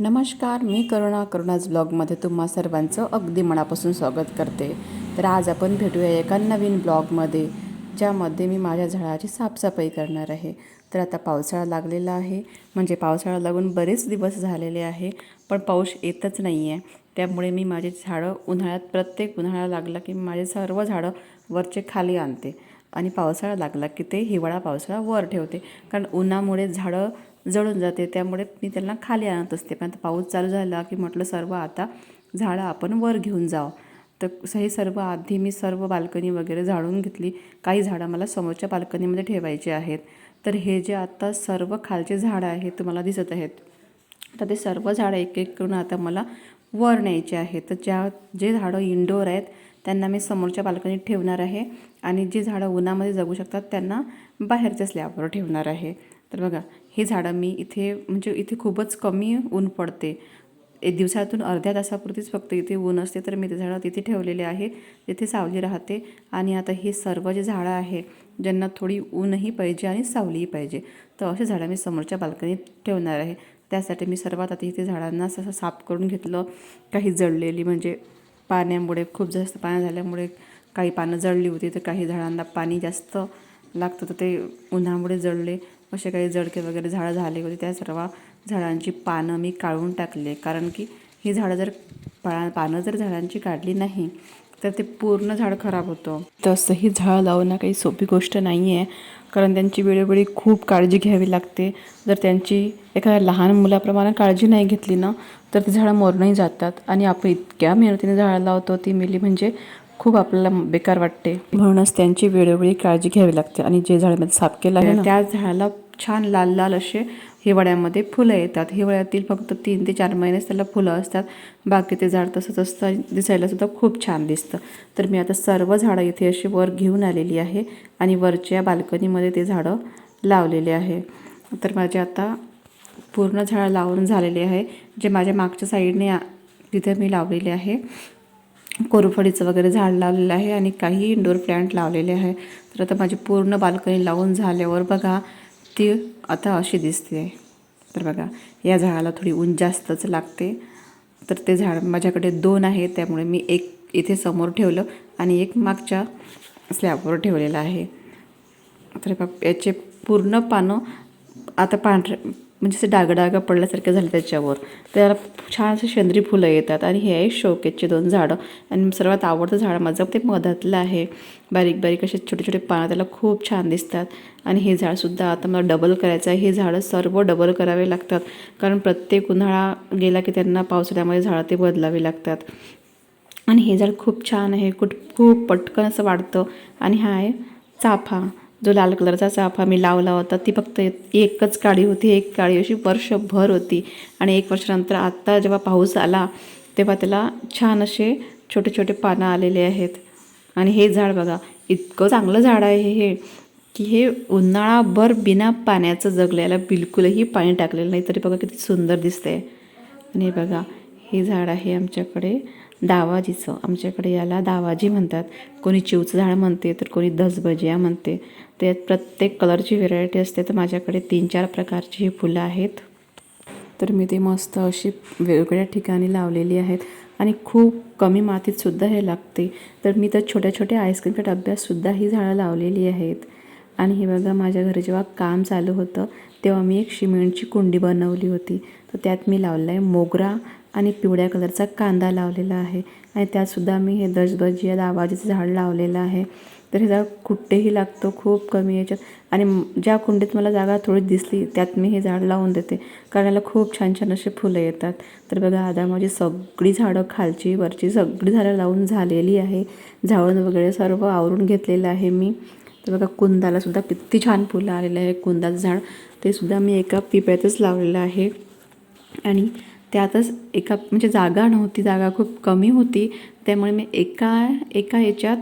नमस्कार मी करुणा करुणाज ब्लॉगमध्ये तुम्हा सर्वांचं अगदी मनापासून स्वागत करते. तर आज आपण भेटूया एका नवीन ब्लॉगमध्ये ज्यामध्ये मी माझ्या झाडाची साफसफाई करणार आहे. तर आता पावसाळा लागलेला आहे म्हणजे पावसाळा लागून बरेच दिवस झालेले आहे पण पाऊस येतच नाही आहे त्यामुळे मी माझे झाडं उन्हाळ्यात प्रत्येक उन्हाळा लागला की माझे सर्व झाडं वरचे खाली आणते. आणि पावसाळा लागला की ते हिवाळा पावसाळा वर ठेवते. कारण उन्हामुळे झाडं जळून जाते त्यामुळे मी त्यांना खाली आणत असते. पण आता पाऊस चालू झाला की म्हटलं सर्व आता झाडं आपण वर घेऊन जावं. तर हे सर्व आधी मी सर्व बाल्कनी वगैरे झाडून घेतली. काही झाडं मला समोरच्या बाल्कनीमध्ये ठेवायची आहेत. तर हे जे आता सर्व खालचे झाडं आहेत तुम्हाला दिसत आहेत. तर ते सर्व झाडं एक एक करून आता मला वर न्यायचे आहे. तर ज्या जे झाडं इनडोअर आहेत त्यांना मी समोरच्या बाल्कनीत ठेवणार आहे आणि जी झाडं उन्हामध्ये जगू शकतात त्यांना बाहेरच्या स्लॅबवर ठेवणार आहे. तर बघा ही झाडं मी इथे म्हणजे इथे खूपच कमी ऊन पडते. एक दिवसातून अर्ध्या तासापुरतीच फक्त इथे ऊन असते तर मी ते झाडं तिथे ठेवलेले आहे तिथे सावली राहते. आणि आता हे सर्व जे झाडं आहे ज्यांना थोडी ऊनही पाहिजे आणि सावलीही पाहिजे तर असे झाडं मी समोरच्या बाल्कनीत ठेवणार आहे. त्यासाठी मी सर्वात आता इथे झाडांना असं साफ करून घेतलं. काही जळलेली म्हणजे पाण्यामुळे खूप जास्त पाणी झाल्यामुळे काही पानं जळली होती तर काही झाडांना पाणी जास्त लागतं तर ते उन्हामुळे जळले. असे काही जडके वगैरे झाडं झाले होते त्या सर्व झाडांची पानं मी काढून टाकले कारण की ही झाडं जर पा पानं जर झाडांची काढली नाही तर ते पूर्ण झाड खराब होतं. तसं ही झाडं लावणं काही सोपी गोष्ट नाही आहे कारण त्यांची वेळोवेळी खूप काळजी घ्यावी लागते. जर त्यांची एखाद्या लहान मुलाप्रमाणे काळजी नाही घेतली ना तर ती झाडं मरूनही जातात. आणि आपण इतक्या मेहनतीने झाडं लावतो ती मेली म्हणजे खूप आपल्याला बेकार वाटते. म्हणूनच त्यांची वेळोवेळी काळजी घ्यावी लागते. आणि जे झाड मी साफ केलं आहे त्या झाडाला छान लाल लाल असे हिवाळ्यामध्ये फुलं येतात. हिवाळ्यातील फक्त तीन ते चार महिनेच त्याला फुलं असतात. बाकी ते झाड तसंच असतं. दिसायलासुद्धा खूप छान दिसतं. तर मी आता सर्व झाडं इथे अशी वर घेऊन आलेली आहे आणि वरच्या बाल्कनीमध्ये ते झाडं लावलेले आहे. तर माझे आता पूर्ण झाडं लावून झालेले आहे. जे माझ्या मागच्या साईडने तिथे मी लावलेले आहे. कोरफडीचं वगैरे झाड लावलेलं आहे आणि काही इंडोर प्लांट लावलेले आहे. तर आता माझी पूर्ण बाल्कनी लावून झाल्यावर बघा ती आता अशी दिसते. तर बघा या झाडाला थोडी ऊन जास्तच लागते. तर ते झाड माझ्याकडे दोन आहे त्यामुळे मी एक इथे समोर ठेवलं आणि एक मागच्या स्लॅबवर ठेवलेलं आहे. तर बघ याचे पूर्ण पानं आता पांढरे म्हणजे असे डागडागा पडल्यासारखं पडल्यासारखे झाले त्याच्यावर. त्याला छान असे शेंद्री फुलं येतात आणि हे आहे शोकेचे दोन झाडं. आणि सर्वात आवडतं झाड माझं ते मधातलं आहे. बारीक बारीक असे छोटे छोटे पानं त्याला खूप छान दिसतात. आणि हे झाडसुद्धा आता मला डबल करायचं आहे. हे झाडं सर्व डबल करावे लागतात. कारण प्रत्येक उन्हाळा गेला की त्यांना पावसाळ्यामध्ये झाडं ते बदलावे लागतात. आणि हे झाड खूप छान आहे. कुठ खूप पटकन असं वाढतं. आणि हा आहे चाफा. जो लाल कलरचा चाफा मी लावला होता ती फक्त एकच काळी होती एक काळी अशी वर्षभर होती. आणि एक वर्षानंतर आत्ता जेव्हा पाऊस आला तेव्हा त्याला छान असे छोटे छोटे पानं आलेले आहेत. आणि हे झाड बघा इतकं चांगलं झाड आहे हे की हे उन्हाळाभर बिना पाण्याचं जगल्याला बिलकुलही पाणी टाकलेलं नाही तरी बघा किती सुंदर दिसतंय. आणि हे बघा हे झाड आहे आमच्याकडे दावाजीचं. आमच्याकडे याला दावाजी म्हणतात. कोणी चिवचं झाड म्हणते तर कोणी दसबजिया म्हणते. त्यात प्रत्येक कलरची व्हेरायटी असते तर माझ्याकडे तीन चार प्रकारची ही फुलं आहेत. तर मी ते मस्त अशी वेगवेगळ्या ठिकाणी लावलेली आहेत. आणि खूप कमी मातीतसुद्धा हे लागते. तर मी तर छोट्या छोट्या आईस्क्रीमच्या डब्यातसुद्धा ही झाडं लावलेली आहेत. आणि हे बघा माझ्या घरी जेव्हा काम चालू होतं तेव्हा मी एक शिमेंटची कुंडी बनवली होती. तर त्यात मी लावलं आहे मोगरा आणि पिवळ्या कलरचा कांदा लावलेला आहे. आणि त्यातसुद्धा मी हे दशबजी या दावाजीचं झाड लावलेलं आहे. तर हे झाड कुठेही लागतो खूप कमी याच्यात. आणि ज्या कुंडीत मला जागा थोडी दिसली त्यात मी हे झाड लावून देते. कारण याला खूप छान छान असे फुलं येतात. तर बघा आता माझी सगळी झाडं खालची वरची सगळी झाडं लावून झालेली आहे. झाडून वगैरे सर्व आवरून घेतलेलं आहे मी. तर बघा कुंदालासुद्धा किती छान फुलं आलेलं आहे. कुंदाचं झाड ते सुद्धा मी एका पिप्यातच लावलेलं आहे. आणि त्यातच एका म्हणजे जागा नव्हती जागा खूप कमी होती. त्यामुळे मी एका एका याच्यात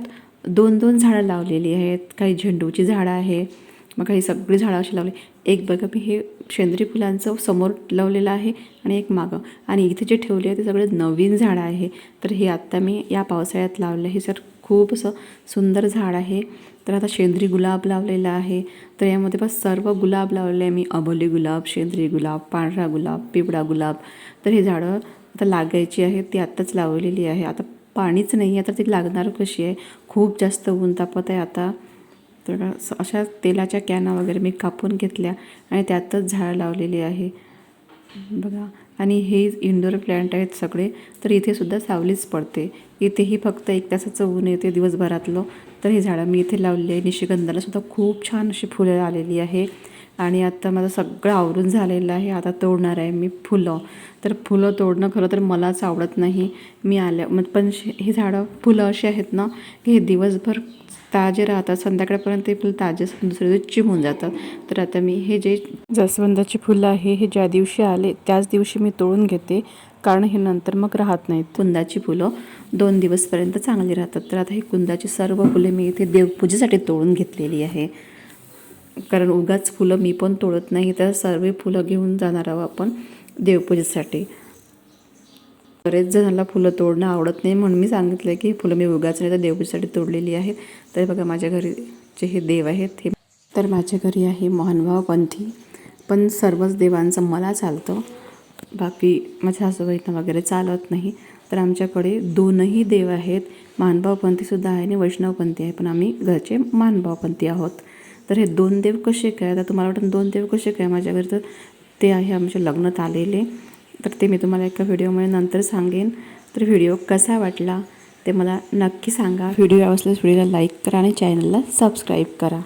दोन दोन झाडं लावलेली आहेत. काही झेंडूची झाडं आहे. मग ही सगळी झाडं अशी लावली. एक बघा मी हे सेंद्रिय फुलांचं समोर लावलेलं आहे आणि एक मागं. आणि इथे जे ठेवले आहे ते सगळे नवीन झाडं आहे. तर हे आत्ता मी या पावसाळ्यात लावलं आहे. सर खूप असं सुंदर झाड आहे. तर आता शेंद्री गुलाब लावलेला आहे. तर यामध्ये बस सर्व गुलाब लावले आहे मी. अबोली गुलाब शेंद्री गुलाब पांढरा गुलाब पिवळा गुलाब. तर हे झाडं आता लागायची आहेत. ती आत्ताच लावलेली आहे. आता पाणीच नाही आहे. तर ती लागणार कशी आहे? खूप जास्त ऊन तापत आहे आता. तर अशा तेलाच्या कॅना वगैरे मी कापून घेतल्या आणि त्यातच झाडं लावलेली आहे. बघा. आणि हे इंडोर प्लॅन्ट आहेत सगळे. तर इथेसुद्धा सावलीच पडते. इथेही फक्त एक तासाचं ऊन येते दिवसभरातलं. तर हे झाडं मी इथे लावली आहे. निशिगंधालासुद्धा खूप छान अशी फुलं आलेली आहे. आणि आता माझं सगळं आवरून झालेलं आहे. आता तोडणार आहे मी फुलं. तर फुलं तोडणं खरं तर मलाच आवडत नाही. मी आल्या मग पण हे ही झाडं फुलं अशी आहेत ना की हे दिवसभर ताजे राहतात. संध्याकाळपर्यंत ते फुलं ताजे दुसऱ्या दिवशी चिमून जातात. तर आता मी हे जे जास्वंदाची फुलं आहे हे ज्या दिवशी आले त्याच दिवशी मी तोडून घेते. कारण हे नंतर मग राहत नाहीत. कुंदाची फुलं दोन दिवसपर्यंत चांगली राहतात. तर आता ही कुंदाची सर्व फुले मी इथे देवपूजेसाठी तोडून घेतलेली आहे. कारण उगाच फुलं मी पण तोडत नाही. तर सर्व फुलं घेऊन जाणार आहोत आपण देवपूजेसाठी. बरेच जणांना फुलं तोडणं आवडत नाही म्हणून मी सांगितलं की फुलं मी उगाच नाही तर देवपूजेसाठी तोडलेली आहेत. तर बघा माझ्या घरीचे हे देव आहेत हे तर माझ्या घरी आहे मोहनभाव पंथी. पण सर्वच देवांचं मला चालतं. बाकी माझ्या सासूबाईंना वगैरे चालत नाही. तर आमच्याकडे दोनही देव आहेत. मानभावपंथीसुद्धा आहे आणि वैष्णवपंथी आहे. पण आम्ही घरचे मानभावपंथी आहोत. तर हे दोन देव कसे काय? आता तुम्हाला वाटतं दोन देव कसे काय माझ्या घरी? तर ते आहे आमच्या लग्नात आलेले. तर ते मी तुम्हाला एका व्हिडिओमध्ये नंतर सांगेन. तर व्हिडिओ कसा वाटला ते मला नक्की सांगा. व्हिडिओ आवडल्यास व्हिडिओला लाईक करा आणि चॅनलला सबस्क्राईब करा.